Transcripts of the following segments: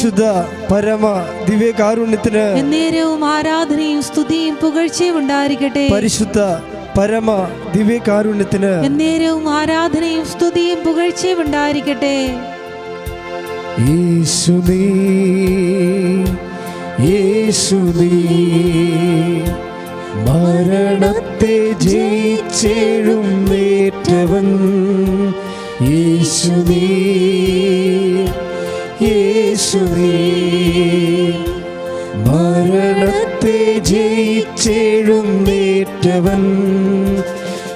പരമ പരമ ദിവ്യകാരുണ്യത്തിന് എന്നേരവും ആരാധനയും സ്തുതിയും പുകഴ്ചയും ഉണ്ടായിരിക്കട്ടെ. പരിശുദ്ധ പരമ ദിവ്യകാരുണ്യത്തിന് എന്നേരവും ആരാധനയും സ്തുതിയും പുകഴ്ചയും ഉണ്ടായിരിക്കട്ടെ. യേശുനീ യേശുനീ മരണത്തെ ജയിച്ചെഴുന്നേറ്റവൻ യേശുനീ മരണത്തെ ജയിച്ചെഴുന്നേറ്റവൻ.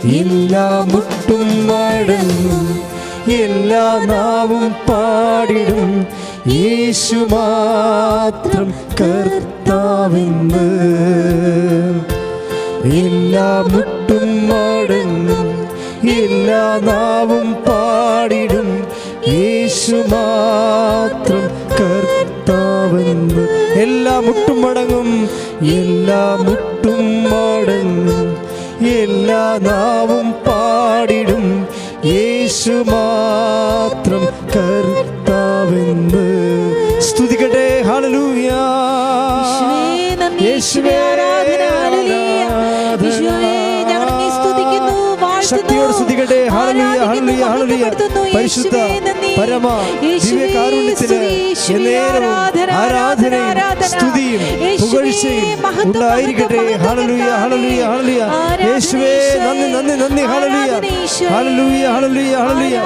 എല്ലാ മുട്ടും മടങ്ങും എല്ലാ നാവും പാടിടും. യേശു മാത്രം കർത്താവെന്ന്. എല്ലാ മുട്ടും മടങ്ങും എല്ലാ നാവും പാടിടും. യേശു മാത്രം എല്ലാ മുട്ടും മടങ്ങും എല്ലാ മുട്ടും മടങ്ങും. എല്ലാ നാവും പാടിടും. യേശു മാത്രം കർത്താവെന്ന്. സ്തുതിക്കട്ടെ. ഹല്ലേലൂയ. യേശുവേ, ശക്തിയോട് സ്തുതിക്കട്ടെ. ഹല്ലേലൂയ മഹത്വപ്പെടുത്തുന്നു. പരിശുദ്ധ പരമ സ്തുതി, യേശുവേ, എന്നേരവും ആരാധന, ആരാധനയും സ്തുതിയും പുകഴ്ചയും ഉണ്ടായിരിക്കട്ടെ. ഹല്ലേലൂയ ഹല്ലേലൂയ ഹല്ലേലൂയ. യേശുവേ നന്ദി നന്ദി നന്ദി. ഹല്ലേലൂയ. ഹല്ലേലൂയ ഹല്ലേലൂയ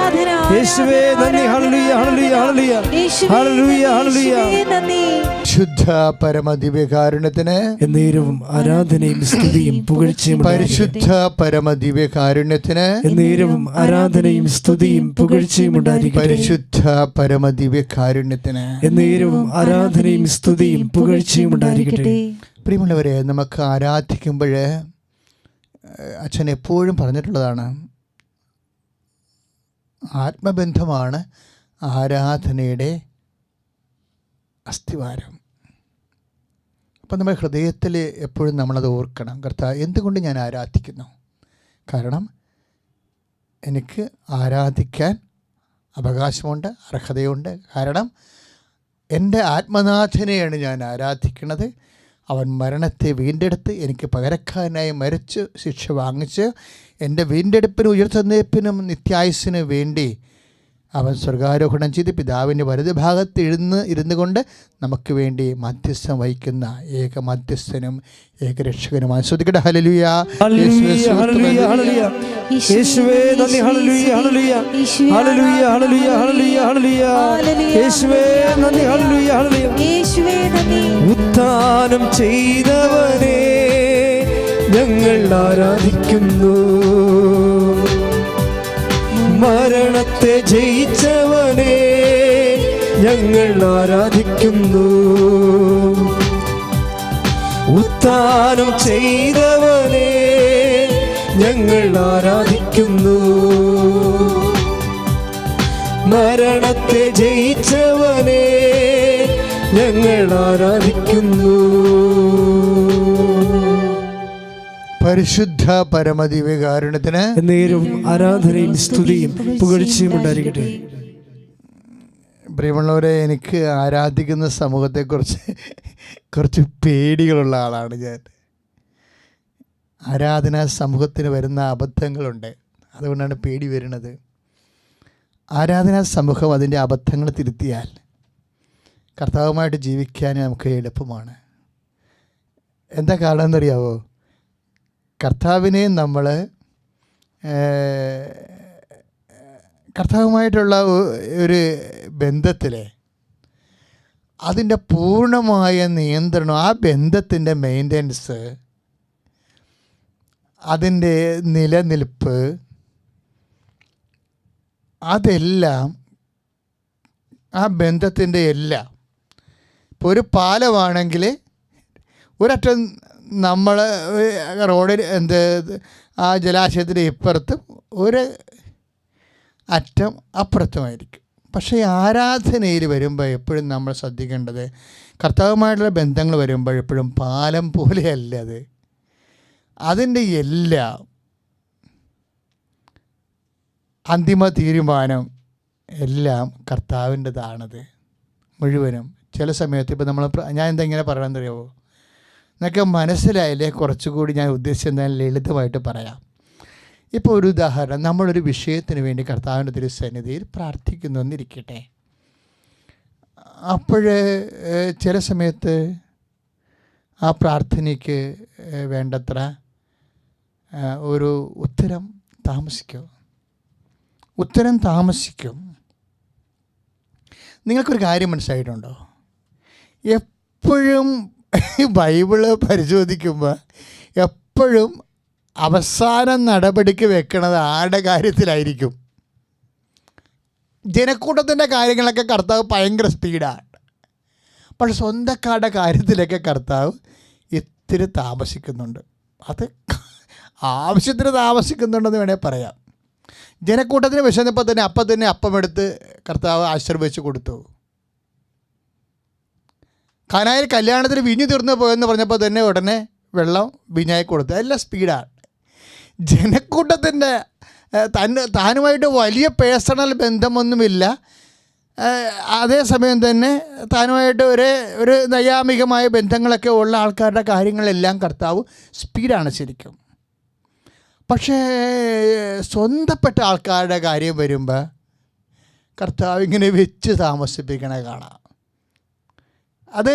യേശുവേ നന്ദി ഹല്ലേലൂയ ഹല്ലേലൂയ ഹല്ലേലൂയ. യേശുവേ, ഹല്ലേലൂയ ഹല്ലേലൂയ യേശുവേ, നന്ദി ശുദ്ധ പരമദിവ്യകാരുണ്യത്തിന് എന്നേരവും ആരാധനയും സ്തുതിയും പുകഴ്ചയും. പരിശുദ്ധ പരമദിവ്യകാരുണ്യത്തിന് എന്നേരവും ആരാധനയും സ്തുതിയും പുകഴ്ചയും ഉണ്ടായിരിക്കട്ടെ. പരിശുദ്ധ പരമദിവ്യകാരുണ്യത്തിന് എന്നേരവും ആരാധനയും സ്തുതിയും പുകഴ്ചയും ഉണ്ടായിരിക്കട്ടെ. പ്രിയമുള്ളവരെ നമുക്ക് ആരാധിക്കുമ്പോൾ അച്ഛൻ എപ്പോഴും പറഞ്ഞിട്ടുള്ളതാണ് ആത്മബന്ധമാണ് ആരാധനയുടെ അസ്ഥിവാരം. അപ്പം നമ്മുടെ ഹൃദയത്തിൽ എപ്പോഴും നമ്മളത് ഓർക്കണം. കർത്താവ് എന്തുകൊണ്ട് ഞാൻ ആരാധിക്കുന്നു? കാരണം എനിക്ക് ആരാധിക്കാൻ അവകാശമുണ്ട് അർഹതയുണ്ട്. കാരണം എന്റെ ആത്മനാഥനെയാണ് ഞാൻ ആരാധിക്കുന്നത്. അവൻ മരണത്തെ വീണ്ടെടുത്ത് എനിക്ക് പകരക്കാരനായി മരിച്ച് ശിക്ഷ വാങ്ങിച്ച് എന്റെ വീണ്ടെടുപ്പിനും ഉയർത്തെന്നേപ്പിനും നിത്യായുസിനു വേണ്ടി അവൻ സ്വർഗാരോഹണം ചെയ്ത് പിതാവിന്റെ വലതുഭാഗത്ത് ഇരുന്ന് ഇരുന്നു കൊണ്ട് നമുക്ക് വേണ്ടി മധ്യസ്ഥം വഹിക്കുന്ന ഏക മധ്യസ്ഥനും ഏകരക്ഷകനുമായി ശ്രദ്ധിക്കട്ടെ ഹലലുയ ഉത്ഥാനം ചെയ്തവനെ ഞങ്ങൾ ആരാധിക്കുന്നു. മരണത്തെ ജയിച്ചവനെ ഞങ്ങൾ ആരാധിക്കുന്നു. ഉത്ഥാനം ചെയ്തവനെ ഞങ്ങൾ ആരാധിക്കുന്നു. മരണത്തെ ജയിച്ചവനെ ഞങ്ങൾ ആരാധിക്കുന്നു. പരിശുദ്ധ പരമദിവ്യകാരുണ്യത്തിന് നേരും ആരാധനയും സ്തുതിയും പുകഴ്ചയും ഉണ്ടായിരിക്കട്ടെ. പ്രിയമുള്ളവരെ എനിക്ക് ആരാധിക്കുന്ന സമൂഹത്തെക്കുറിച്ച് കുറച്ച് പേടികളുള്ള ആളാണ് ഞാൻ. ആരാധനാ സമൂഹത്തിന് വരുന്ന അബദ്ധങ്ങളുണ്ട്. അതുകൊണ്ടാണ് പേടി വരുന്നത്. ആരാധനാ സമൂഹം അതിന്റെ അബദ്ധങ്ങൾ തിരുത്തിയാൽ കർത്താവുമായിട്ട് ജീവിക്കാൻ നമുക്ക് എളുപ്പമാണ്. എന്താ കാരണം എന്നറിയാവോ കർത്താവിനെ നമ്മൾ കർത്താവുമായിട്ടുള്ള ഒരു ബന്ധത്തിൽ അതിന്റെ പൂർണമായ നിയന്ത്രണം ആ ബന്ധത്തിന്റെ മെയിന്റനൻസ് അതിന്റെ നിലനിൽപ്പ് അതെല്ലാം ആ ബന്ധത്തിന്റെ എല്ലാം. ഇപ്പോൾ ഒരു പാലമാണെങ്കിൽ ഒരറ്റം നമ്മൾ റോഡിൽ എന്ത് ആ ജലാശയത്തിന്റെ ഇപ്പുറത്തും ഒരു അറ്റം അപ്പുറത്തുമായിരിക്കും. പക്ഷേ ആരാധനയിൽ വരുമ്പോൾ എപ്പോഴും നമ്മൾ ശ്രദ്ധിക്കേണ്ടത് കർത്താവുമായിട്ടുള്ള ബന്ധങ്ങൾ വരുമ്പോൾ എപ്പോഴും പാലം പോലെയല്ല അത്. അതിന്റെ എല്ലാം അന്തിമ തീരുമാനം എല്ലാം കർത്താവിന്റെതാണത്. മുഴുവനും. ചില സമയത്ത് ഇപ്പോൾ നമ്മൾ ഞാൻ എന്താ ഇങ്ങനെ പറയണമെന്ന് അറിയാമോ എന്നൊക്കെ മനസ്സിലായില്ലേ? കുറച്ചുകൂടി ഞാൻ ഉദ്ദേശിച്ചത് ലളിതമായിട്ട് പറയാം. ഇപ്പോൾ ഒരു ഉദാഹരണം. നമ്മളൊരു വിഷയത്തിന് വേണ്ടി കർത്താവിന്റെ തിരുസന്നിധിയിൽ പ്രാർത്ഥിക്കുന്നു എന്നിരിക്കട്ടെ. അപ്പോൾ ചില സമയത്ത് ആ പ്രാർത്ഥനയ്ക്ക് വേണ്ടത്ര ഒരു ഉത്തരം താമസിക്കും. ഉത്തരം താമസിക്കും. നിങ്ങൾക്കൊരു കാര്യം മനസ്സിലായിട്ടുണ്ടോ? എപ്പോഴും ബൈബിൾ പരിശോധിക്കുമ്പോൾ എപ്പോഴും അവസാനം നടപടിക്ക് വെക്കണത് ആരുടെ കാര്യത്തിലായിരിക്കും? ജനക്കൂട്ടത്തിന്റെ കാര്യങ്ങളൊക്കെ കർത്താവ് ഭയങ്കര സ്പീഡാണ്. പക്ഷെ സ്വന്തക്കാരുടെ കാര്യത്തിലൊക്കെ കർത്താവ് ഇത്തിരി താമസിക്കുന്നുണ്ട്. അത് ആവശ്യത്തിന് താമസിക്കുന്നുണ്ടെന്ന് വേണേൽ പറയാം. ജനക്കൂട്ടത്തിന് വിശന്നപ്പോൾ തന്നെ അപ്പം തന്നെ അപ്പമെടുത്ത് കർത്താവ് ആശീർവദിച്ച് കൊടുത്തു. കാനായിൽ കല്യാണത്തിന് വിഞ്ഞു തീർന്നു പോയെന്ന് പറഞ്ഞപ്പോൾ തന്നെ ഉടനെ വെള്ളം വിഞ്ഞായി കൊടുത്തു. എല്ലാം സ്പീഡാണ് ജനക്കൂട്ടത്തിന്റെ തന്നെ താനുമായിട്ട് വലിയ പേഴ്സണൽ ബന്ധമൊന്നുമില്ല. അതേസമയം തന്നെ താനുമായിട്ട് ഒരു ഒരു നൈയാമികമായ ബന്ധങ്ങളൊക്കെ ഉള്ള ആൾക്കാരുടെ കാര്യങ്ങളെല്ലാം കർത്താവ് സ്പീഡാണ് ശരിക്കും. പക്ഷേ സ്വന്തപ്പെട്ട ആൾക്കാരുടെ കാര്യം വരുമ്പോൾ കർത്താവ് ഇങ്ങനെ വെച്ച് താമസിപ്പിക്കണേ കാണാം. അത്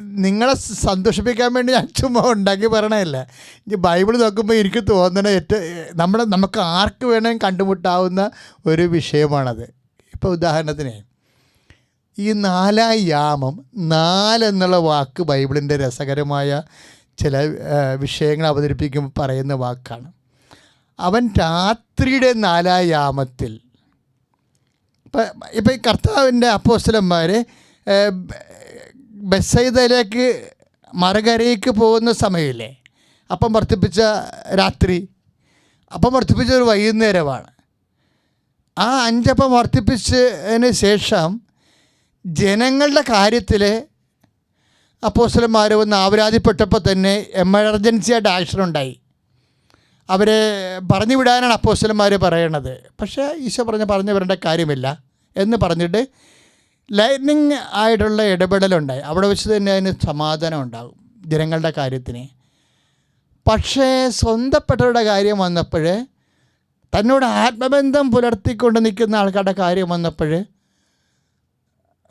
നിങ്ങളെ സന്തോഷിപ്പിക്കാൻ വേണ്ടി ഞാൻ ചുമ്മാ ഉണ്ടാക്കി പറയണതല്ല. ഈ ബൈബിൾ നോക്കുമ്പോൾ എനിക്ക് തോന്നണ ഏറ്റവും നമ്മുടെ നമുക്ക് ആർക്ക് വേണമെങ്കിൽ കണ്ടുമുട്ടാവുന്ന ഒരു വിഷയമാണത്. ഇപ്പോൾ ഉദാഹരണത്തിന് ഈ നാലാം യാമം നാലെന്നുള്ള വാക്ക് ബൈബിളിന്റെ രസകരമായ ചില വിഷയങ്ങൾ അവതരിപ്പിക്കുമ്പോൾ പറയുന്ന വാക്കാണ്. അവൻ രാത്രിയുടെ നാലാം യാമത്തിൽ ഇപ്പം ഇപ്പം ഈ കർത്താവിന്റെ അപ്പോസ്റ്റലന്മാർ ബസ്സൈതയിലേക്ക് മറുകരയ്ക്ക് പോകുന്ന സമയമില്ലേ? അപ്പം വർദ്ധിപ്പിച്ച രാത്രി അപ്പം വർദ്ധിപ്പിച്ച ഒരു വൈകുന്നേരമാണ്. ആ അഞ്ചപ്പം വർദ്ധിപ്പിച്ചതിന് ശേഷം ജനങ്ങളുടെ കാര്യത്തിൽ അപ്പോസ്റ്റലന്മാർ വന്ന് ആവരാതിപ്പെട്ടപ്പോൾ തന്നെ എമർജൻസി ആയിട്ട് ആക്ഷൻ ഉണ്ടായി. അവരെ പറഞ്ഞു വിടാനാണ് അപ്പോസ്റ്റലന്മാർ പറയണത്. പക്ഷേ ഈശോ പറഞ്ഞ പറഞ്ഞു വരേണ്ട കാര്യമില്ല എന്ന് പറഞ്ഞിട്ട് ലൈറ്റ്നിങ് ആയിട്ടുള്ള ഇടപെടലുണ്ടായി. അവിടെ വെച്ച് തന്നെ അതിന് സമാധാനം ഉണ്ടാകും ജനങ്ങളുടെ കാര്യത്തിന്. പക്ഷേ സ്വന്തപ്പെട്ടവരുടെ കാര്യം വന്നപ്പോൾ തന്നോട് ആത്മബന്ധം പുലർത്തിക്കൊണ്ട് നിൽക്കുന്ന ആൾക്കാരുടെ കാര്യം വന്നപ്പോൾ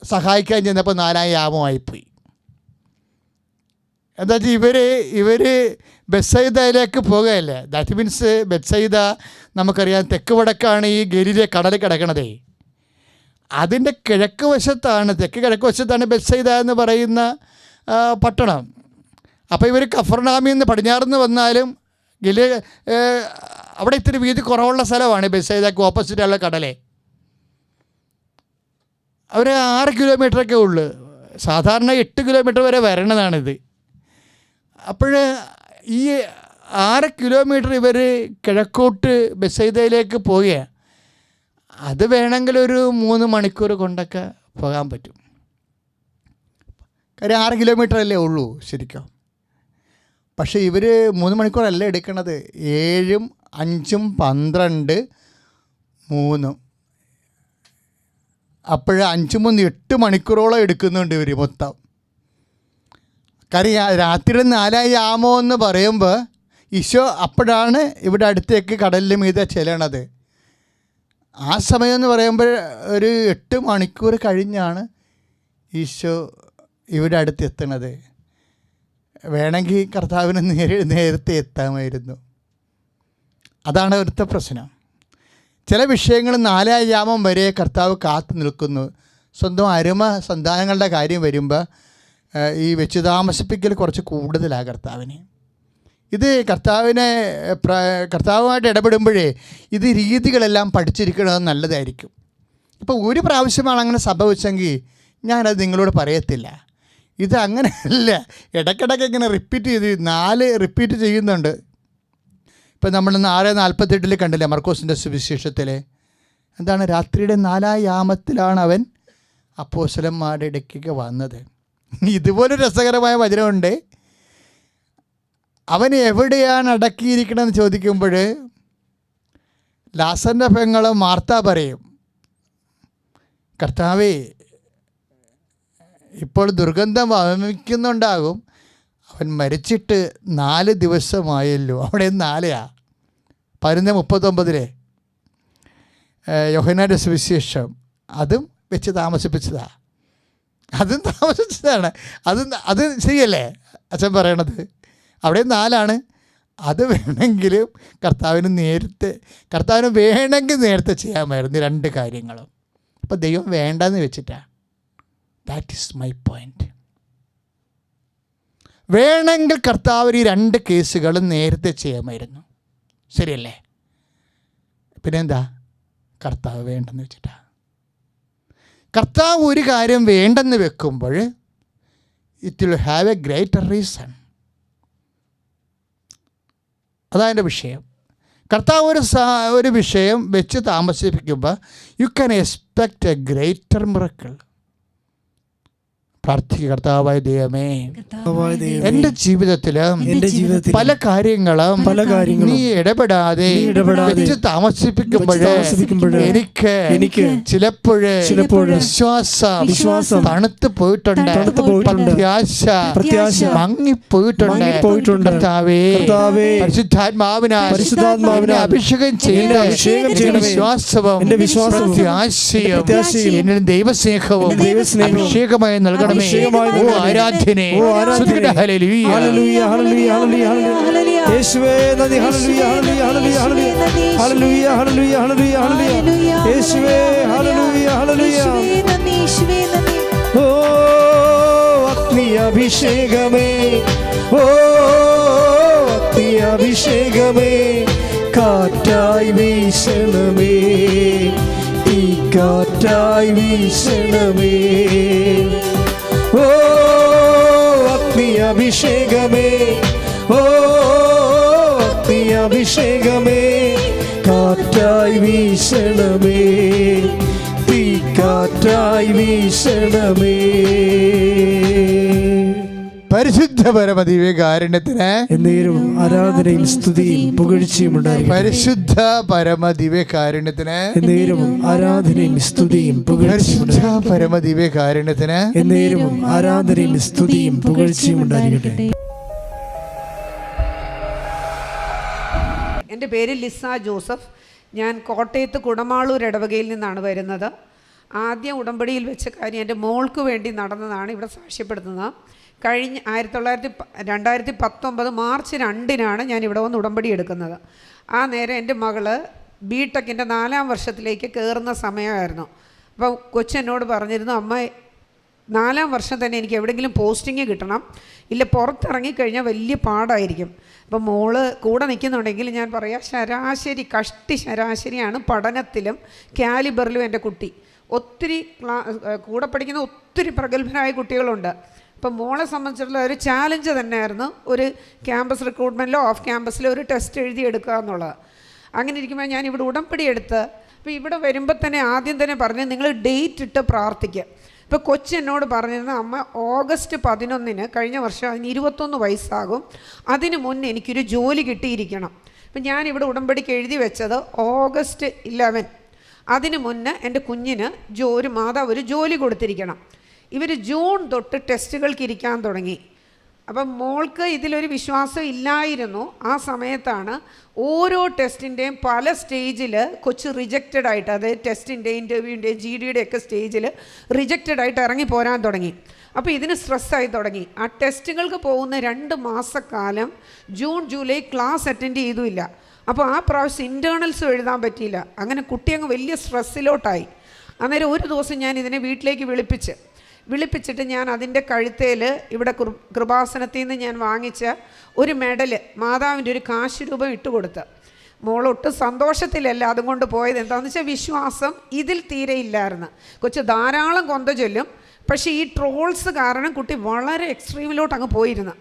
സഹായിക്കാൻ ചെന്നപ്പോൾ നാലാം യാമമായിപ്പോയി. എന്താ വെച്ചാൽ ഇവർ ഇവർ ബെസൈദയിലേക്ക് പോകുകയല്ലേ ദാറ്റ് മീൻസ് ബെസൈദ നമുക്കറിയാം തെക്ക് വടക്കാണ് ഈ ഗലിലെ കടൽ കിടക്കണതേ. അതിന്റെ കിഴക്ക് വശത്താണ് തെക്ക് കിഴക്ക് വശത്താണ് ബെത്സൈദ എന്ന് പറയുന്ന പട്ടണം. അപ്പോൾ ഇവർ കഫർനാമിൽ നിന്ന് പടിഞ്ഞാറുനിന്ന് വന്നാലും ഗില അവിടെ ഇത്തിരി വീതി കുറവുള്ള സ്ഥലമാണ് ബെസൈദക്ക് ഓപ്പോസിറ്റുള്ള കടലെ. അവർ ആറ് കിലോമീറ്ററൊക്കെ ഉള്ളു. സാധാരണ എട്ട് കിലോമീറ്റർ വരെ വരണതാണിത്. അപ്പോൾ ഈ ആറ് കിലോമീറ്റർ ഇവർ കിഴക്കോട്ട് ബസൈദയിലേക്ക് പോവുകയാണ്. അത് വേണമെങ്കിൽ ഒരു മൂന്ന് മണിക്കൂർ കൊണ്ടൊക്കെ പോകാൻ പറ്റും. കാര്യം ആറ് കിലോമീറ്റർ അല്ലേ ഉള്ളൂ ശരിക്കും. പക്ഷേ ഇവർ മൂന്ന് മണിക്കൂറല്ല എടുക്കണത്? ഏഴും അഞ്ചും പന്ത്രണ്ട് മൂന്നും. അപ്പോൾ അഞ്ച് മൂന്ന് എട്ട് മണിക്കൂറോളം എടുക്കുന്നുണ്ട് ഇവർ മൊത്തം. കാര്യം രാത്രി നാലായി ആമോ എന്ന് പറയുമ്പോൾ ഈശോ അപ്പോഴാണ് ഇവിടെ അടുത്തേക്ക് കടലിൽ മീതെ ചെല്ലണത്. ആ സമയം എന്ന് പറയുമ്പോൾ ഒരു എട്ട് മണിക്കൂർ കഴിഞ്ഞാണ് ഈശോ ഇവിടെ അടുത്ത് എത്തണത് വേണമെങ്കിൽ കർത്താവിന് നേരെ നേരത്തെ എത്താമായിരുന്നു. അതാണ് ഇവിടുത്തെ പ്രശ്നം. ചില വിഷയങ്ങൾ നാലായാമം വരെ കർത്താവ് കാത്തു നിൽക്കുന്നു. സ്വന്തം അരുമ സന്താനങ്ങളുടെ കാര്യം വരുമ്പോൾ ഈ വെച്ച് താമസിപ്പിക്കൽ കുറച്ച് കൂടുതലാണ് കർത്താവിന്. ഇത് കർത്താവിനെ കർത്താവുമായിട്ട് ഇടപെടുമ്പോഴേ ഇത് രീതികളെല്ലാം പഠിച്ചിരിക്കുന്നത് നല്ലതായിരിക്കും. അപ്പോൾ ഒരു പ്രാവശ്യമാണ് അങ്ങനെ സംഭവിച്ചെങ്കിൽ ഞാനത് നിങ്ങളോട് പറയത്തില്ല. ഇത് അങ്ങനെയല്ല. ഇടയ്ക്കിടയ്ക്ക് ഇങ്ങനെ റിപ്പീറ്റ് ചെയ്ത് നാല് റിപ്പീറ്റ് ചെയ്യുന്നുണ്ട്. ഇപ്പം നമ്മൾ നാല് നാൽപ്പത്തെട്ടിൽ കണ്ടില്ലേ മർക്കോസിന്റെ സുവിശേഷത്തിൽ എന്താണ്? രാത്രിയുടെ നാലായാമത്തിലാണ് അവൻ അപ്പോസലന്മാരുടെ ഇടയ്ക്കൊക്കെ വന്നത്. ഇതുപോലെ രസകരമായ വചനമുണ്ട്. അവൻ എവിടെയാണ് അടക്കിയിരിക്കണമെന്ന് ചോദിക്കുമ്പോൾ ലാസന്റെ പെങ്ങൾ മാർത്ത പറയും കർത്താവേ ഇപ്പോൾ ദുർഗന്ധം വമിക്കുന്നുണ്ടാകും. അവൻ മരിച്ചിട്ട് നാല് ദിവസമായല്ലോ. അവിടെ നാലയാ? പതിനൊന്ന് മുപ്പത്തൊമ്പതിലെ. യോഹനാന്റെ സുവിശേഷം. അതും വെച്ച് താമസിപ്പിച്ചതാ. അതും താമസിച്ചതാണ് അതും അത് ശരിയല്ലേ? അച്ഛൻ പറയണത്. അവിടെ നാലാണ്. അത് വേണമെങ്കിലും കർത്താവിന് നേരത്തെ കർത്താവിന് വേണമെങ്കിൽ നേരത്തെ ചെയ്യാമായിരുന്നു രണ്ട് കാര്യങ്ങളും. അപ്പോൾ ദൈവം വേണ്ടെന്ന് വെച്ചിട്ടാണ് ദാറ്റ് ഈസ് മൈ പോയിന്റ് വേണമെങ്കിൽ കർത്താവ് ഈ രണ്ട് കേസുകളും നേരത്തെ ചെയ്യാമായിരുന്നു. ശരിയല്ലേ? പിന്നെന്താ കർത്താവ് വേണ്ടെന്ന് വെച്ചിട്ടാ. കർത്താവ് ഒരു കാര്യം വേണ്ടെന്ന് വെക്കുമ്പോൾ it will have a greater reason അതായതിന്റെ വിഷയം. കർത്താവ് ഒരു ഒരു വിഷയം വെച്ച് താമസിപ്പിക്കുമ്പോൾ you can expect a greater miracle പ്രാർത്ഥിക്കുക കർത്താവായ ദൈവമേ എന്റെ ജീവിതത്തിൽ എന്റെ ജീവിതത്തിൽ എന്റെ ജീവിതത്തിൽ പല കാര്യങ്ങളും പല കാര്യങ്ങളും നീ ഇടപെടാതെ താമസിപ്പിക്കുമ്പോഴേ വെച്ച് താമസിപ്പിക്കുമ്പോൾ എനിക്ക് എനിക്ക് ചിലപ്പോഴേ ചിലപ്പോഴും വിശ്വാസം വിശ്വാസം തണുത്ത് പോയിട്ടുണ്ട് തണുത്ത് പോയിട്ടുണ്ട്. പ്രത്യാശ പ്രത്യാശ മങ്ങിപ്പോയിട്ടുണ്ട് മങ്ങിപ്പോയിട്ടുണ്ട്. കർത്താവേ കർത്താവേ, പരിശുദ്ധാത്മാവിനാൽ പരിശുദ്ധാത്മാവിനെ അഭിഷേകം ചെയ്ത് അഭിഷേകം ചെയ്യണമേ. വിശ്വാസവും എന്റെ വിശ്വാസവും പ്രത്യാശയും എന്നിൽ ദൈവസ്നേഹവും എന്നിൽ അഭിഷേകമായി നൽകണമേ. ആരാധനെ ഓ ആരാധനെ. സ്തുതിക്കട്ടെ. ഹല്ലേലൂയ. ഹല്ലേലൂയ, ഹല്ലേലൂയ, ഹല്ലേലൂയ, ഹല്ലേലൂയ. ഹല്ലേലൂയ. യേശുവേ നന്ദി ഹല്ലേലൂയ, ഹല്ലേലൂയ, ഹല്ലേലൂയ, ഹല്ലേലൂയ. ഹല്ലേലൂയ, ഹല്ലേലൂയ, ഹല്ലേലൂയ, ഹല്ലേലൂയ. ഹല്ലേലൂയ, യേശുവേ ഹല്ലേലൂയ, ഹല്ലേലൂയ. യേശുവേ നന്ദി, യേശുവേ നന്ദി. ഓ അഗ്നി അഭിഷേകമേ ഓ അഗ്നി അഭിഷേകമേ കാറ്റായി വീശണമേ ഈ കാറ്റായി വീശണമേ ഓ അഗ്നി അഭിഷേകമേ. ഓ അഗ്നി അഭിഷേകമേ. കാറ്റായി വീശണമേ. തീ കാറ്റായി വീശണമേ. പരിശുദ്ധ പരമദിവ്യകാരുണ്യത്തിന് എന്നേരും ആരാധനയും സ്തുതിയും പുകഴ്ചയും ഉണ്ടായി പരിശുദ്ധ പരമദിവ്യകാരുണ്യത്തിന് എന്നേരും ആരാധനയും സ്തുതിയും പരിശുദ്ധ പരമദിവ്യകാരുണ്യത്തിന് എന്നേരും ആരാധനയും സ്തുതിയും പുകഴ്ചയും ഉണ്ടായിരിക്കട്ടെ. എന്റെ പേര് ലിസ ജോസഫ്. ഞാൻ കോട്ടയത്ത് കുടമാളൂർ ഇടവകയിൽ നിന്നാണ് വരുന്നത്. ആദ്യ ഉടമ്പടിയിൽ വെച്ച കാര്യം എന്റെ മോൾക്ക് വേണ്ടി നടന്നതാണ് ഇവിടെ സാക്ഷ്യപ്പെടുത്തുന്നത്. കഴിഞ്ഞ ആയിരത്തി തൊള്ളായിരത്തി രണ്ടായിരത്തി പത്തൊമ്പത് മാർച്ച് രണ്ടിനാണ് ഞാൻ ഇവിടെ വന്ന് ഉടമ്പടി എടുക്കുന്നത്. ആ നേരം എന്റെ മകൾ ബി ടെക്കിന്റെ നാലാം വർഷത്തിലേക്ക് കയറുന്ന സമയമായിരുന്നു. അപ്പോൾ കൊച്ചെന്നോട് പറഞ്ഞിരുന്നു അമ്മ നാലാം വർഷം തന്നെ എനിക്ക് എവിടെയെങ്കിലും പോസ്റ്റിംഗ് കിട്ടണം. ഇല്ല പുറത്തിറങ്ങിക്കഴിഞ്ഞാൽ വലിയ പാടായിരിക്കും. അപ്പം മോൾ കൂടെ നിൽക്കുന്നുണ്ടെങ്കിൽ ഞാൻ പറയാം ശരാശരി കഷ്ടി ശരാശരിയാണ് പഠനത്തിലും കാലിബറിലും എന്റെ കുട്ടി. ഒത്തിരി കൂടെ പഠിക്കുന്ന ഒത്തിരി പ്രഗത്ഭരായ കുട്ടികളുണ്ട്. അപ്പം മോളെ സംബന്ധിച്ചിടത്തോളം ഒരു ചാലഞ്ച് തന്നെയായിരുന്നു ഒരു ക്യാമ്പസ് റിക്രൂട്ട്മെന്റിലോ ഓഫ് ക്യാമ്പസിലോ ഒരു ടെസ്റ്റ് എഴുതി എടുക്കുക എന്നുള്ളത്. അങ്ങനെ ഇരിക്കുമ്പോൾ ഞാൻ ഇവിടെ ഉടമ്പടി എടുത്ത് അപ്പോൾ ഇവിടെ വരുമ്പോൾ തന്നെ ആദ്യം തന്നെ പറഞ്ഞ് നിങ്ങൾ ഡേറ്റ് ഇട്ട് പ്രാർത്ഥിക്കുക ഇപ്പോൾ കൊച്ചി എന്നോട് പറഞ്ഞിരുന്ന അമ്മ ഓഗസ്റ്റ് പതിനൊന്നിന് കഴിഞ്ഞ വർഷം അതിന് ഇരുപത്തൊന്ന് വയസ്സാകും. അതിന് മുന്നേ എനിക്കൊരു ജോലി കിട്ടിയിരിക്കണം. ഞാൻ ഞാനിവിടെ ഉടമ്പടിക്ക് എഴുതി വെച്ചത് ഓഗസ്റ്റ് ഇലവൻ അതിന് മുന്നേ എന്റെ കുഞ്ഞിന് ജോ ഒരു മാതാവ് ഒരു ജോലി കൊടുത്തിരിക്കണം. ഇവർ ജൂൺ തൊട്ട് ടെസ്റ്റുകൾക്ക് ഇരിക്കാൻ തുടങ്ങി. അപ്പം മോൾക്ക് ഇതിലൊരു വിശ്വാസം ഇല്ലായിരുന്നു. ആ സമയത്താണ് ഓരോ ടെസ്റ്റിന്റെയും പല സ്റ്റേജിൽ കൊച്ചു റിജക്റ്റഡ് ആയിട്ട് അതായത് ടെസ്റ്റിന്റെ ഇന്റർവ്യൂവിന്റെയും ജി ഡിയുടെ ഒക്കെ സ്റ്റേജിൽ റിജക്റ്റഡ് ആയിട്ട് ഇറങ്ങി പോരാൻ തുടങ്ങി. അപ്പോൾ ഇതിന് സ്ട്രെസ്സായി തുടങ്ങി. ആ ടെസ്റ്റുകൾക്ക് പോകുന്ന രണ്ട് മാസക്കാലം ജൂൺ ജൂലൈ ക്ലാസ് അറ്റൻഡ് ചെയ്തുമില്ല. അപ്പോൾ ആ പ്രാവശ്യം ഇന്റേർണൽസും എഴുതാൻ പറ്റിയില്ല. അങ്ങനെ കുട്ടി അങ്ങ് വലിയ സ്ട്രെസ്സിലോട്ടായി അന്നേരം ഒരു ദിവസം ഞാൻ ഇതിനെ വീട്ടിലേക്ക് വിളിപ്പിച്ച് വിളിപ്പിച്ചിട്ട് ഞാൻ അതിന്റെ കഴുത്തേൽ ഇവിടെ കൃപാസനത്തിൽ നിന്ന് ഞാൻ വാങ്ങിച്ച ഒരു മെഡൽ മാതാവിന്റെ ഒരു കാശ് രൂപം ഇട്ട് കൊടുത്ത്. മോളൊട്ട് സന്തോഷത്തിലല്ല അതും കൊണ്ട് പോയത്. എന്താണെന്ന് വെച്ചാൽ വിശ്വാസം ഇതിൽ തീരെ ഇല്ലായിരുന്നു. കൊച്ചു ധാരാളം കൊന്ത ചൊല്ലും. പക്ഷേ ഈ ട്രോൾസ് കാരണം കുട്ടി വളരെ എക്സ്ട്രീമിലോട്ട് അങ്ങ് പോയിരുന്നു.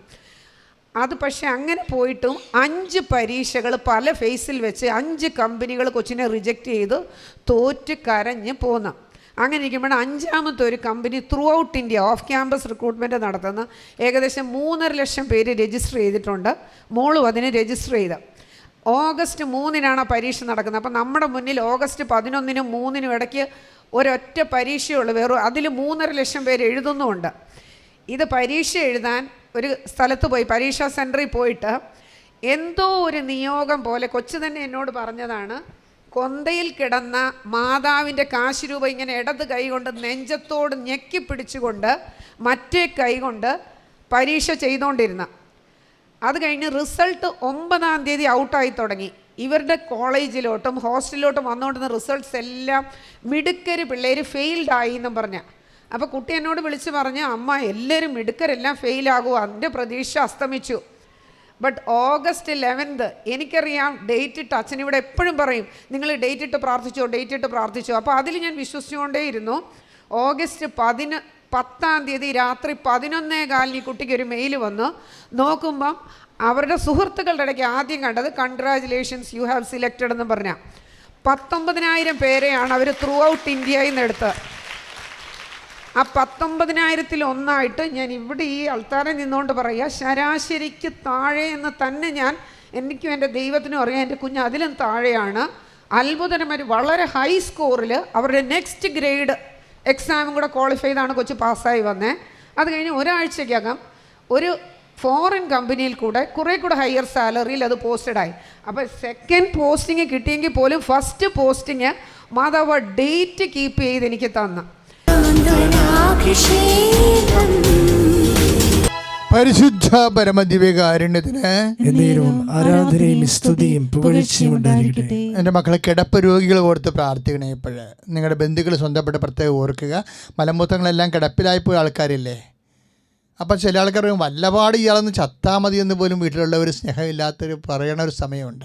അത് പക്ഷേ അങ്ങനെ പോയിട്ടും അഞ്ച് പരീക്ഷകൾ പല ഫേസിൽ വെച്ച് അഞ്ച് കമ്പനികൾ കൊച്ചിനെ റിജക്റ്റ് ചെയ്ത് തോറ്റ് കരഞ്ഞ് പോന്നു. അങ്ങനെ ഇരിക്കുമ്പോൾ അഞ്ചാമത്തെ ഒരു company throughout India off campus recruitment നടത്തുന്ന ഏകദേശം മൂന്നര ലക്ഷം പേര് രജിസ്റ്റർ ചെയ്തിട്ടുണ്ട്. മോളും അതിന് രജിസ്റ്റർ ചെയ്ത്. ഓഗസ്റ്റ് മൂന്നിനാണ് ആ പരീക്ഷ നടക്കുന്നത്. അപ്പം നമ്മുടെ മുന്നിൽ ഓഗസ്റ്റ് പതിനൊന്നിനും മൂന്നിനും ഇടയ്ക്ക് ഒരൊറ്റ പരീക്ഷയുള്ളൂ വേറെ അതിൽ മൂന്നര ലക്ഷം പേര് എഴുതുന്നുമുണ്ട്. ഇത് പരീക്ഷ എഴുതാൻ ഒരു സ്ഥലത്ത് പോയി പരീക്ഷാ സെന്ററിൽ പോയിട്ട് എന്തോ ഒരു നിയോഗം പോലെ കൊച്ചു തന്നെ എന്നോട് പറഞ്ഞതാണ് കൊന്തയിൽ കിടന്ന മാതാവിന്റെ കാശ് രൂപ ഇങ്ങനെ ഇടത് കൈ കൊണ്ട് നെഞ്ചത്തോട് ഞെക്കി പിടിച്ചുകൊണ്ട് മറ്റേ കൈ കൊണ്ട് പരീക്ഷ ചെയ്തുകൊണ്ടിരുന്ന അത് കഴിഞ്ഞ് റിസൾട്ട് ഒമ്പതാം തീയതി ഔട്ടായി തുടങ്ങി. ഇവരുടെ കോളേജിലോട്ടും ഹോസ്റ്റലിലോട്ടും വന്നുകൊണ്ടിരുന്ന റിസൾട്ട്സ് എല്ലാം മിടുക്കര് പിള്ളേർ ഫെയിൽഡായി എന്നും പറഞ്ഞ. അപ്പോൾ കുട്ടി എന്നോട് വിളിച്ച് പറഞ്ഞ് അമ്മ എല്ലാവരും മിടുക്കരെല്ലാം ഫെയിലാകുമോ അതിന്റെ പ്രതീക്ഷ അസ്തമിച്ചു. ബട്ട് ഓഗസ്റ്റ് ലെവൻത്ത് എനിക്കറിയാം ഡേറ്റ് ഇട്ട് അച്ഛൻ ഇവിടെ എപ്പോഴും പറയും നിങ്ങൾ ഡേറ്റ് ഇട്ട് പ്രാർത്ഥിച്ചോ ഡേറ്റ് ഇട്ട് പ്രാർത്ഥിച്ചോ. അപ്പോൾ അതിൽ ഞാൻ വിശ്വസിച്ചുകൊണ്ടേയിരുന്നു. ഓഗസ്റ്റ് പതിന പത്താം തീയതി രാത്രി പതിനൊന്നേ കാലിന് ഈ കുട്ടിക്ക് ഒരു മെയിൽ വന്നു. നോക്കുമ്പം അവരുടെ സുഹൃത്തുക്കളുടെ ഇടയ്ക്ക് ആദ്യം കണ്ടത് കൺഗ്രാജുലേഷൻസ് യു ഹാവ് സിലക്റ്റഡ് എന്ന് പറഞ്ഞാൽ പത്തൊമ്പതിനായിരം പേരെയാണ് അവർ ത്രൂ ഔട്ട് ഇന്ത്യയിൽ നിന്ന് എടുത്തത് ആ പത്തൊമ്പതിനായിരത്തിൽ ഒന്നായിട്ട് ഞാൻ ഇവിടെ ഈ അൾത്താറിൽ നിന്നുകൊണ്ട് പറയുക ശരാശരിക്ക് താഴെ എന്ന് തന്നെ ഞാൻ എനിക്കും എന്റെ ദൈവത്തിനും അറിയാം എന്റെ കുഞ്ഞ് അതിലും താഴെയാണ്. അത്ഭുതകരമായി വളരെ ഹൈ സ്കോറിൽ അവരുടെ നെക്സ്റ്റ് ഗ്രേഡ് എക്സാമും കൂടെ ക്വാളിഫൈ ചെയ്താണ് കൊച്ചു പാസ്സായി വന്നേ. അത് കഴിഞ്ഞ് ഒരാഴ്ചയ്ക്കകം ഒരു ഫോറിൻ കമ്പനിയിൽ കൂടെ കുറേ കൂടെ ഹയർ സാലറിയിൽ അത് പോസ്റ്റഡായി അപ്പോൾ സെക്കൻഡ് പോസ്റ്റിംഗ് കിട്ടിയെങ്കിൽ പോലും ഫസ്റ്റ് പോസ്റ്റിങ് മാതാവ് ഡേറ്റ് കീപ്പ് ചെയ്ത് എനിക്ക് തന്നു. പരിശുദ്ധ പരമദിവ്യകാരുണ്യത്തിന് എന്നേരവും ആരാധനയും സ്തുതിയും പുകഴ്ചയും ഉണ്ടായിരിക്കട്ടെ. എന്റെ മക്കളെ കിടപ്പ് രോഗികൾ ഓർത്ത് പ്രാർത്ഥിക്കണേ ഇപ്പോഴ്. നിങ്ങളുടെ ബന്ധുക്കൾ സ്വന്തപ്പെട്ട പ്രത്യേകം ഓർക്കുക. മലമൂത്രങ്ങളെല്ലാം കിടപ്പിലായിപ്പോയ ആൾക്കാരില്ലേ? അപ്പം ചില ആൾക്കാർ പറയും, വല്ലപാട് ഇയാളൊന്ന് ചത്താൽ മതി എന്ന് പോലും വീട്ടിലുള്ളവർ സ്നേഹമില്ലാത്തൊരു പറയണ ഒരു സമയമുണ്ട്.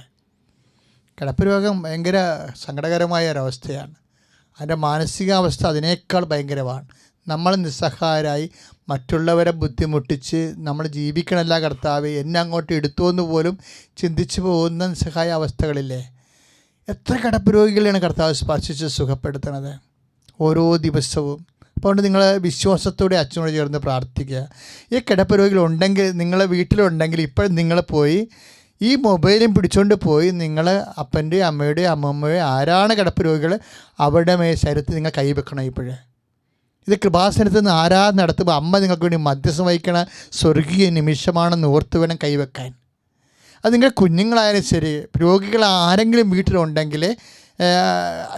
കിടപ്പ് രോഗം ഭയങ്കര സങ്കടകരമായ ഒരവസ്ഥയാണ് അതിന്റെ മാനസികാവസ്ഥ അതിനേക്കാൾ ഭയങ്കരമാണ്. നമ്മൾ നിസ്സഹായരായി മറ്റുള്ളവരെ ബുദ്ധിമുട്ടിച്ച് നമ്മൾ ജീവിക്കണമല്ല കർത്താവ് എന്നെ അങ്ങോട്ട് എടുത്തു എന്ന് പോലും ചിന്തിച്ചു പോകുന്ന നിസ്സഹായ അവസ്ഥകളില്ലേ? എത്ര കിടപ്പ് രോഗികളെയാണ് കർത്താവ് സ്പർശിച്ച് സുഖപ്പെടുത്തുന്നത്? ഓരോ ദിവസവും. അതുകൊണ്ട് നിങ്ങൾ വിശ്വാസത്തോടെ അച്ഛനോട് ചേർന്ന് പ്രാർത്ഥിക്കുക. ഈ കിടപ്പ് രോഗികളുണ്ടെങ്കിൽ നിങ്ങളെ വീട്ടിലുണ്ടെങ്കിൽ ഇപ്പോഴും നിങ്ങൾ പോയി ഈ മൊബൈലും പിടിച്ചുകൊണ്ട് പോയി നിങ്ങൾ അപ്പന്റെ അമ്മയുടെ അമ്മമ്മയോ ആരാണ് കിടപ്പ് രോഗികൾ അവരുടെ മേ ശരീരത്തിൽ നിങ്ങൾ കൈവെക്കണം ഇപ്പോഴേ. ഇത് കൃപാസനത്തിൽ നിന്ന് ആരാധന നടത്തുമ്പോൾ അമ്മ നിങ്ങൾക്ക് വേണ്ടി മധ്യസ്ഥം വഹിക്കണ സ്വർഗീയ നിമിഷമാണെന്ന് ഓർത്ത് വേണം കൈവെക്കാൻ അത് നിങ്ങൾ കുഞ്ഞുങ്ങളായാലും ശരി രോഗികൾ ആരെങ്കിലും വീട്ടിലുണ്ടെങ്കിൽ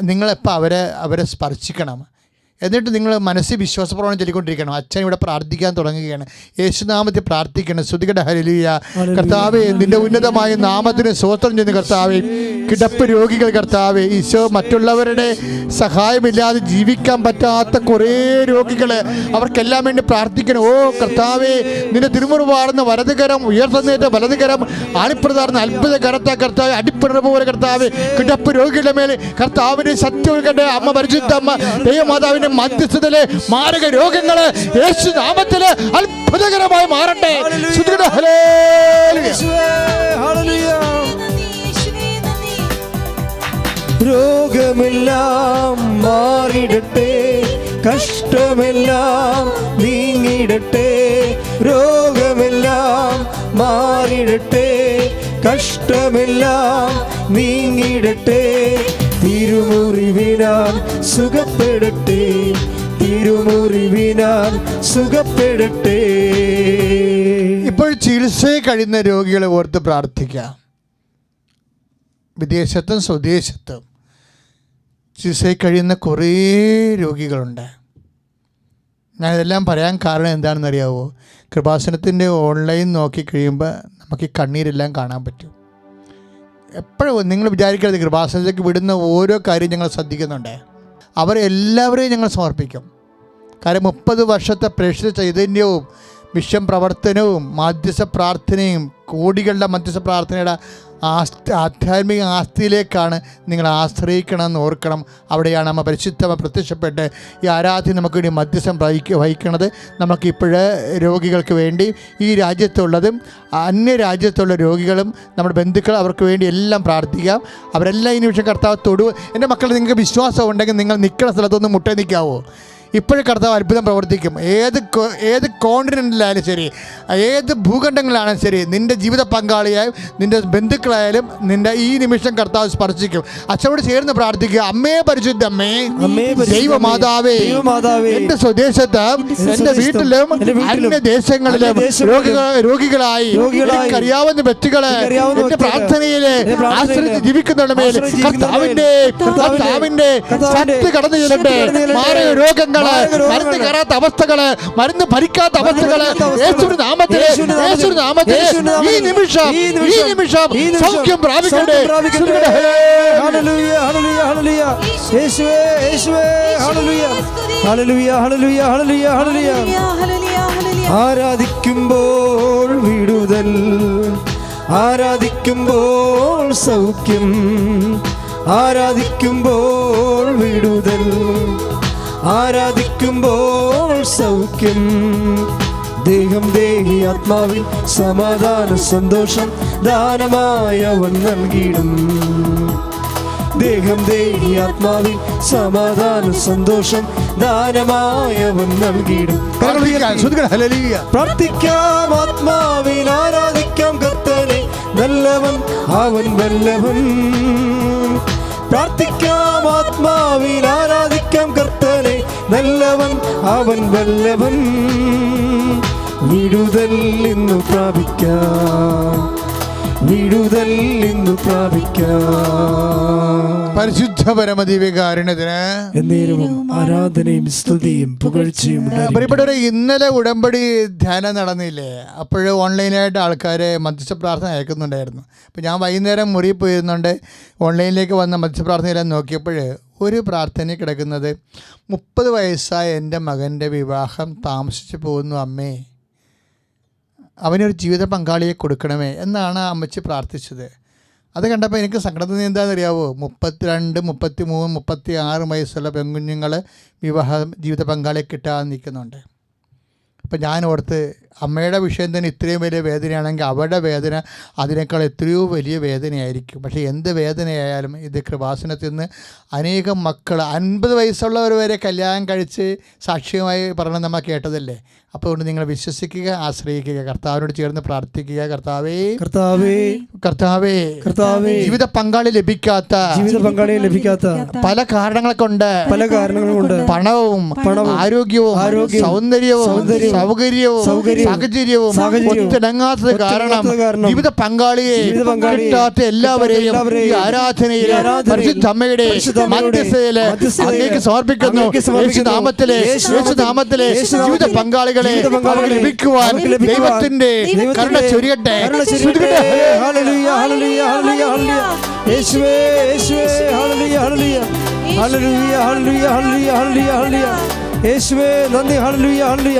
നിങ്ങളെപ്പോൾ അവരെ അവരെ സ്പർശിക്കണം. എന്നിട്ട് നിങ്ങൾ മനസ്സിൽ വിശ്വാസപ്രവണം ചൊല്ലിക്കൊണ്ടിരിക്കണം. അച്ഛൻ ഇവിടെ പ്രാർത്ഥിക്കാൻ തുടങ്ങുകയാണ്. യേശുനാമത്തിൽ പ്രാർത്ഥിക്കണം. ശ്രുതികട ഹരലിയ കർത്താവെ നിന്റെ ഉന്നതമായ നാമത്തിന് സ്വോത്രം ചെയ്യുന്ന കർത്താവെ കിടപ്പ് രോഗികൾ കർത്താവെ ഈശോ മറ്റുള്ളവരുടെ സഹായമില്ലാതെ ജീവിക്കാൻ പറ്റാത്ത കുറേ രോഗികൾ അവർക്കെല്ലാം വേണ്ടി പ്രാർത്ഥിക്കണം. ഓ കർത്താവെ നിന്റെ തിരുമുറുപാടുന്ന വലതുകരം ഉയർത്തുന്നേറ്റ വലതുകരം ആണിപ്രതാർന്ന അത്ഭുത കരത്ത കർത്താവ് അടിപ്പിണർ പോലെ കർത്താവ് കിടപ്പ് രോഗികളുടെ മേലെ കർത്താവിന്റെ സത്യം കണ്ട അമ്മ പരിശുദ്ധ അമ്മ ദൈവമാതാവിന്റെ മധ്യസ്ഥതയിലെ മാരക രോഗങ്ങൾ യേശു നാമത്തിൽ അത്ഭുതകരമായി മാറട്ടെ. രോഗമെല്ലാം മാറിടട്ടെ. കഷ്ടമെല്ലാം നീങ്ങിടട്ടെ. രോഗമെല്ലാം മാറിടട്ടെ. കഷ്ടമെല്ലാം നീങ്ങിടട്ടെ. തിരുമുറിവിനാൽ സുഖപ്പെടട്ടെ തിരുമുറിവിനാൽ സുഖപ്പെടട്ടെ. ഇപ്പോൾ ചികിത്സയിൽ കഴിയുന്ന രോഗികളെ ഓർത്ത് പ്രാർത്ഥിക്കാം. വിദേശത്തും സ്വദേശത്തും ചികിത്സയിൽ കഴിയുന്ന കുറേ രോഗികളുണ്ട്. ഞാൻ ഇതെല്ലാം പറയാൻ കാരണം എന്താണെന്നറിയാവോ? കൃപാസനത്തിന്റെ ഓൺലൈൻ നോക്കി കഴിയുമ്പോൾ നമുക്ക് ഈ കണ്ണീരെല്ലാം കാണാൻ പറ്റും. എപ്പോഴും നിങ്ങൾ വിചാരിക്കരുത് കൃപാസനത്തിലേക്ക് വിടുന്ന ഓരോ കാര്യം ഞങ്ങൾ ശ്രദ്ധിക്കുന്നുണ്ട്. അവരെ എല്ലാവരെയും ഞങ്ങൾ സമർപ്പിക്കും. കാര്യം മുപ്പത് വർഷത്തെ പ്രേക്ഷിത ചൈതന്യവും മിഷൻ പ്രവർത്തനവും മധ്യസ്ഥ പ്രാർത്ഥനയും കോടികളുടെ മധ്യസ്ഥ പ്രാർത്ഥനയുടെ ആസ്തി ആധ്യാത്മിക ആസ്തിയിലേക്കാണ് നിങ്ങൾ ആശ്രയിക്കണമെന്ന് ഓർക്കണം. അവിടെയാണ് നമ്മൾ പരിശുദ്ധമ പ്രത്യക്ഷപ്പെട്ട് ഈ ആരാധ്യം നമുക്ക് വേണ്ടി മധ്യസ്ഥം വഹിക്ക വഹിക്കണത്. നമുക്കിപ്പോഴ് രോഗികൾക്ക് വേണ്ടി ഈ രാജ്യത്തുള്ളതും അന്യ രാജ്യത്തുള്ള രോഗികളും നമ്മുടെ ബന്ധുക്കൾ അവർക്ക് വേണ്ടി എല്ലാം പ്രാർത്ഥിക്കാം. അവരെല്ലാം ഈ നിമിഷം കർത്താവ് തൊടു എന്റെ മക്കൾ നിങ്ങൾക്ക് വിശ്വാസം ഉണ്ടെങ്കിൽ നിങ്ങൾ നിൽക്കുന്ന സ്ഥലത്തൊന്നും മുട്ടേ നിൽക്കാവോ? ഇപ്പോഴും കർത്താവ് അത്ഭുതം പ്രവർത്തിക്കും ഏത് ഏത് കോണ്ടിനെന്റിലായാലും ശരി ഏത് ഭൂഖണ്ഡങ്ങളിലാണെങ്കിലും ശരി നിന്റെ ജീവിത പങ്കാളിയായും നിന്റെ ബന്ധുക്കളായാലും നിന്റെ ഈ നിമിഷം കർത്താവ് സ്പർശിക്കും അച്ഛനോട് ചേർന്ന് പ്രാർത്ഥിക്കുക അമ്മേ പരിശുദ്ധ അമ്മേ ദൈവമാതാവേ എന്റെ സ്വദേശത്ത് എന്റെ വീട്ടിലും അന്യ ദേശങ്ങളിലും രോഗികൾ രോഗികളായി അറിയാവുന്ന വ്യക്തികളെ പ്രാർത്ഥനയിലെ ആശ്രയിച്ച് ജീവിക്കുന്നവരുടെ മേൽ കർത്താവിന്റെ കർത്താവിന്റെ ശക്തി കടന്നു ചെല്ലട്ടെ മാറിയ. മാരക രോഗങ്ങൾ. മരുന്ന് കയറാത്ത അവസ്ഥകൾ മരുന്ന് ഭരിക്കാത്ത അവസ്ഥകൾ യേശുവിന്റെ നാമത്തിൽ, യേശുവിന്റെ നാമത്തിൽ, ഈ നിമിഷം, ഈ നിമിഷം സൗഖ്യം പ്രാപിക്കട്ടെ. ആരാധിക്കുമ്പോൾ വിടുതൽ ആരാധിക്കുമ്പോൾ സൗഖ്യം ആരാധിക്കുമ്പോൾ വിടുതൽ. ആരാധിക്കുമ്പോൾ സൗഖ്യം. ദേഹം ദേഹി ആത്മാവിൽ സമാധാന സന്തോഷം ദാനമായ അവൻ നൽകിയിടും. ദേഹം ദേഹി ആത്മാവിൽ സമാധാന സന്തോഷം ദാനമായ അവൻ നൽകിയിടും. പ്രാർത്ഥിക്കാം. ആത്മാവിൽ ആരാധിക്കാം കർത്തനെ. നല്ലവൻ അവൻ വല്ലവൻ പ്രാർത്ഥിക്കാം ആത്മാവിൽ ആരാധിക്കാം കർത്തനെ. നല്ലവൻ അവൻ വല്ലവൻ. വിടുതൽ ഇന്നു പ്രാപിക്കാം. വിടുതൽ ഇന്നു പ്രാപിക്കാം. പരിശുദ്ധ എന്നേരവും ആരാധനയും സ്തുതിയും പുകഴ്ചയും. പ്രിയപ്പെട്ടവരെ ഇന്നലെ ഉടമ്പടി ധ്യാനം നടന്നില്ലേ? അപ്പോൾ ഓൺലൈനായിട്ട് ആൾക്കാരെ മധ്യസ്ഥ പ്രാർത്ഥന അയക്കുന്നുണ്ടായിരുന്നു അപ്പോൾ ഞാൻ വൈകുന്നേരം മുറി പോയിരുന്നുണ്ട് ഓൺലൈനിലേക്ക് വന്ന മധ്യസ്ഥ പ്രാർത്ഥനയെല്ലാം നോക്കിയപ്പോൾ ഒരു പ്രാർത്ഥന കിടക്കുന്നത് മുപ്പത് വയസ്സായ എന്റെ മകന്റെ വിവാഹം താമസിച്ചു പോകുന്നു അമ്മേ അവനൊരു ജീവിത പങ്കാളിയെ കൊടുക്കണമേ എന്നാണ് അമ്മച്ച് പ്രാർത്ഥിച്ചത്. അത് കണ്ടപ്പോൾ എനിക്ക് സങ്കടത്തിന് എന്താണെന്നറിയാവോ? മുപ്പത്തിരണ്ട് മുപ്പത്തി മൂന്ന് മുപ്പത്തി ആറ് വയസ്സുള്ള പെൺകുഞ്ഞുങ്ങൾ വിവാഹ ജീവിത പങ്കാളിയെ കിട്ടാതെ നിൽക്കുന്നുണ്ട്. അപ്പം ഞാൻ ഓർത്ത് അമ്മയുടെ വിഷയം തന്നെ ഇത്രയും വലിയ വേദനയാണെങ്കിൽ അവരുടെ വേദന അതിനേക്കാൾ എത്രയോ വലിയ വേദനയായിരിക്കും. പക്ഷേ എന്ത് വേദനയായാലും ഇത് കൃപാസനത്തിൽ നിന്ന് അനേകം മക്കൾ അൻപത് വയസ്സുള്ളവർ വരെ കല്യാണം കഴിച്ച് സാക്ഷ്യമായി പറഞ്ഞ് നമ്മൾ കേട്ടതല്ലേ? അപ്പോൾ അതുകൊണ്ട് നിങ്ങൾ വിശ്വസിക്കുക ആശ്രയിക്കുക കർത്താവിനോട് ചേർന്ന് പ്രാർത്ഥിക്കുക. കർത്താവേ. കർത്താവേ. കർത്താവേ. കർത്താവേ. ജീവിത പങ്കാളി ലഭിക്കാത്ത ജീവിത പങ്കാളി ലഭിക്കാത്ത പല കാരണങ്ങൾ കൊണ്ട് പല കാരണങ്ങൾ കൊണ്ട് പണവും പണവും, ആരോഗ്യവും സൗന്ദര്യവും, സൗകര്യവും സൗകര്യവും, സാഹചര്യവും ഒത്തിണങ്ങാത്തത് കാരണം ജീവിത പങ്കാളിയെ കിട്ടാത്ത എല്ലാവരെയും ഈ ആരാധനയിൽ ഈ പരിശുദ്ധ അമ്മയുടെ പരിശുദ്ധ അമ്മയുടെ മധ്യസ്ഥതയിൽ അങ്ങേക്ക് സമർപ്പിക്കുന്നു. യേശുനാമത്തിലെ യേശുനാമത്തിലെ ജീവിത പങ്കാളികളെ ലഭിക്കുവാൻ ദൈവത്തിന്റെ കരുണ ചൊരിയട്ടെ. യേശുവേ, യേശുവേ, ഹല്ലേലൂയ, ഹല്ലേലൂയ. ഹല്ലേലൂയ, ഹല്ലേലൂയ, ഹല്ലേലൂയ, ഹല്ലേലൂയ, ഹല്ലേലൂയ. യേശുവേ നന്ദി ഹല്ലേലൂയ, ഹല്ലേലൂയ.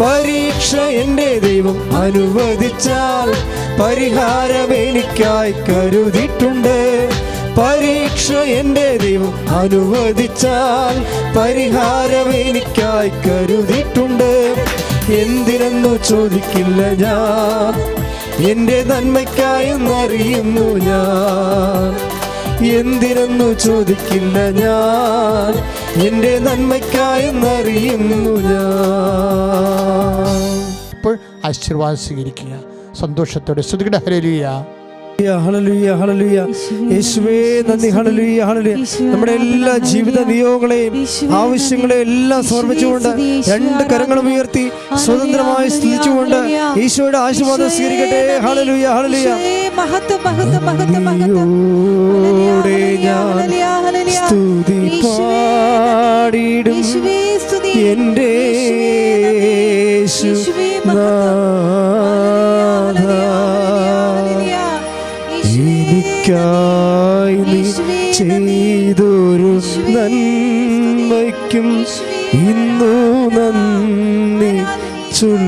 പരീക്ഷ എന്റെ ദൈവം അനുവദിച്ചാൽ പരിഹാരം എനിക്കായി കരുതിയിട്ടുണ്ട്. പരീക്ഷ എന്റെ ദൈവം അനുവദിച്ചാൽ പരിഹാരം എനിക്കായി കരുതിയിട്ടുണ്ട്. എന്തിനെന്നു ചോദിക്കില്ല ഞാൻ. എന്റെ നന്മയ്ക്കായെന്നറിയുന്നു ഞാൻ. എന്തിനെന്നു ചോദിക്കില്ല ഞാൻ. എന്റെ നന്മയ്ക്കായെന്നറിയുന്നു ഞാൻ. ഇപ്പോൾ ആശീർവാദം സ്വീകരിക്കുക. സന്തോഷത്തോടെ ശ്രുതികട ഹരലിയ നമ്മുടെ എല്ലാ ജീവിത നിയോഗങ്ങളെയും ആവശ്യങ്ങളെയും എല്ലാം സമർപ്പിച്ചുകൊണ്ട് രണ്ട് കരങ്ങളും ഉയർത്തി സ്വതന്ത്രമായി സ്ഥിതിച്ചുകൊണ്ട് ഈശോയുടെ ആശീർവാദം സ്വീകരിക്കട്ടെ. ഹളലുയ ഞാൻ സ്തുതി സ്തുതി. എന്റെ യേശു. ഇന്നു നന്ദി ചൊല്ലുന്നു